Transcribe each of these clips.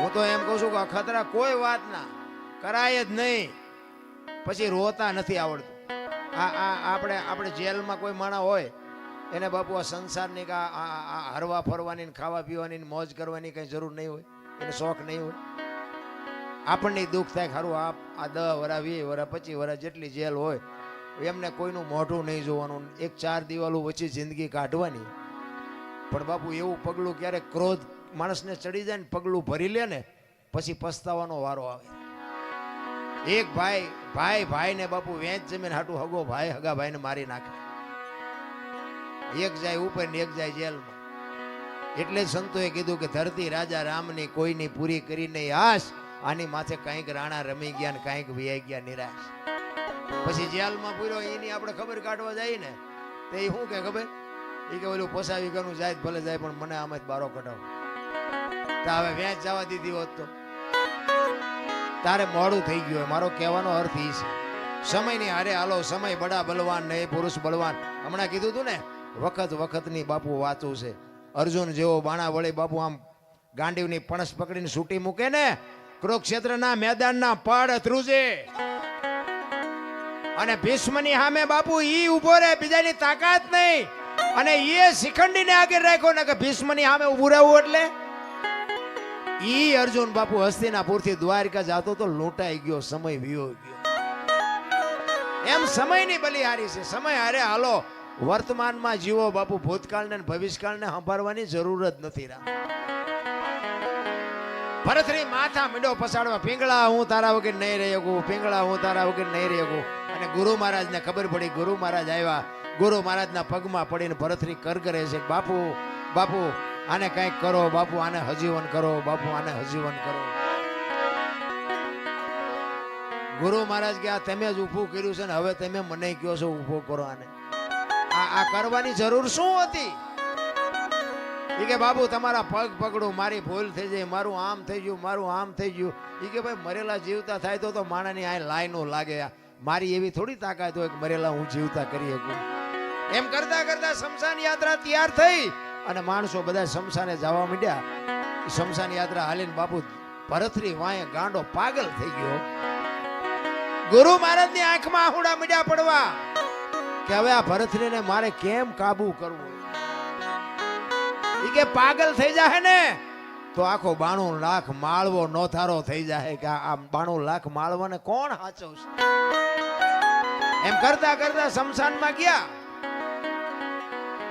હું તો એમ કહું છું કે અખતરા કોઈ વાત ના કરાય જ નહીં. પછી રોતા નથી આવડતું. આ આ, આપણે આપણે જેલમાં કોઈ માણા હોય, એને બાપુ આ સંસારની કા હરવા ફરવાની ખાવા પીવાની મોજ કરવાની કઈ જરૂર નહીં હોય. એને શોખ નહીં હોય. આપણને દુઃખ થાય ખરું આ આ દહ વરા, વીસ વરા, પચીસ વરા જેટલી જેલ હોય, એમને કોઈનું મોઢું નહીં જોવાનું. એક ચાર દિવાલો વચ્ચે જિંદગી કાઢવાની. પણ બાપુ એવું પગલું ક્યારેક ક્રોધ માણસને ચડી જાય ને પગલું ભરી લે ને, પછી પસ્તાવાનો વારો આવે. એક ભાઈ ભાઈ, ભાઈને બાપુ વેચ જમીન હાટું હગો, ભાઈ હગા ભાઈને મારી નાખે. એક જાય ઉપર ને એક જાય જેલમાં. એટલે સંતોએ કીધું કે ધરતી રાજા રામની કોઈની પૂરી કરી નહીં આશ આની માથે કંઈક રાણા રમી ગયા ને કંઈક વ્યાઈ ગયા નિરાશ. પછી જેલમાં પૂર્યો, એની આપણે ખબર કાઢવા જાય ને, તો શું કે ખબર? એ કે ઓલું પોસાવી ગયું જાય ભલે જાય, પણ મને આમ જ બારો કઢાવો. તો હવે વેચ જવા દીધી હોત તો. તારે મોડું થઈ ગયું મારો કહેવાનો અર્થ એ છે. સમયની હારે હાલો, સમય બડા બલવાન ને પુરુષ બલવાન. હમણાં કીધું તું ને, વખત વખતની બાપુ વાતું છે. અર્જુન જેવો બાણા વળી બાપુ આમ ગાંડીવની પણસ પકડીને છૂટી મૂકે ને, કુરુક્ષેત્રના મેદાનના પડ ધ્રુજે. અને ભીષ્મની સામે બાપુ ઈ ઊભો રહે, બીજાની તાકાત નહીં. અને એ શિખંડીને આગળ રાખ્યો ને કે ભીષ્મની સામે ઉભું રહેવું એટલે ઈ અર્જુન બાપુ હસ્તિનાપુરથી દ્વારકા જાતો તો લોટાઈ ગયો, સમય વિયો ગયો. એમ સમયની બલિહારી છે. સમય અરે હાલો, વર્તમાનમાં જીવો બાપુ ભૂતકાળને ભવિષ્યકાળને સંભાળવાની જરૂર જ નથી રામ. ભરતરી માથા મીંડો પસાડવા, પિંગળા, હું તારા વગર નહીં રહી શકું, પિંગળા, હું તારા વગર નહીં રહી શકું. અને ગુરુ મહારાજને ખબર પડી, ગુરુ મહારાજ આવ્યા. ગુરુ મહારાજના પગમાં પડીને ભરતરી કરગરે છે, બાપુ બાપુ આને કંઈક કરો, બાપુ, આને હજીવન કરો, બાપુ, આને હજીવન કરો. ગુરુ મહારાજ કે, આ તમે જ ઊભું કર્યું છે ને, હવે તમે મને કહો છો, ઊભો કરો આને. આ આ કરવાની જરૂર શું હતી? એ કે બાબુ તમારા પગ પકડું, મારી ભૂલ થઈ જાય, મારું આમ થઈ ગયું, મારું આમ થઈ ગયું. એ કે, ભાઈ, મરેલા જીવતા થાય તો તો માણાની આ લાઈનો લાગે મારી એવી થોડી તાકાત હોય કે મરેલા હું જીવતા કરી શકું એમ કરતા કરતા શમશાન યાત્રા તૈયાર થઈ. અને માણસો બધા શમશાને જવા માંડ્યા. શમશાન યાત્રા હાલીને બાપુ ભરતરી વાંયે ગાંડો પાગલ થઈ ગયો. ગુરુ મહારાજની આંખમાં આહુડા મીડ્યા પડવા કે હવે આ ભરતરીને મારે કેમ કાબુ કરવું? ઈ કે પાગલ થઈ જાહે ને તો આખો બાણું લાખ માળવો નોથારો થઈ જાય કે આ બાણું લાખ માળવાને કોણ હાચવશે? એમ કરતા કરતા શમશાનમાં ગયા.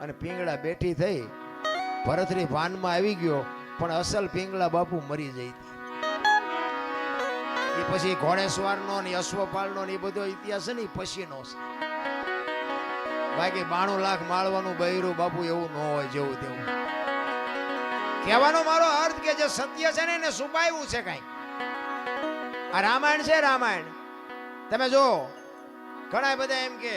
અને પિંગળા બેઠી થઈ. ભરતરી ભાનમાં આવી ગયો, પણ અસલ પિંગળા બાપુ મરી જઈ એ પછી ઘોડેસવારનો ને અશ્વપાલનો ને એ બધો ઇતિહાસ ને પછીનો છે. બાકી બાણું લાખ માળવાનું બૈરું બાપુ એવું ન હોય જેવું તેવું. કહેવાનો મારો અર્થ કે જે સત્ય છે ને એને છુપાયું છે કઈ. આ રામાયણ છે રામાયણ. તમે જો ઘણા બધા એમ કે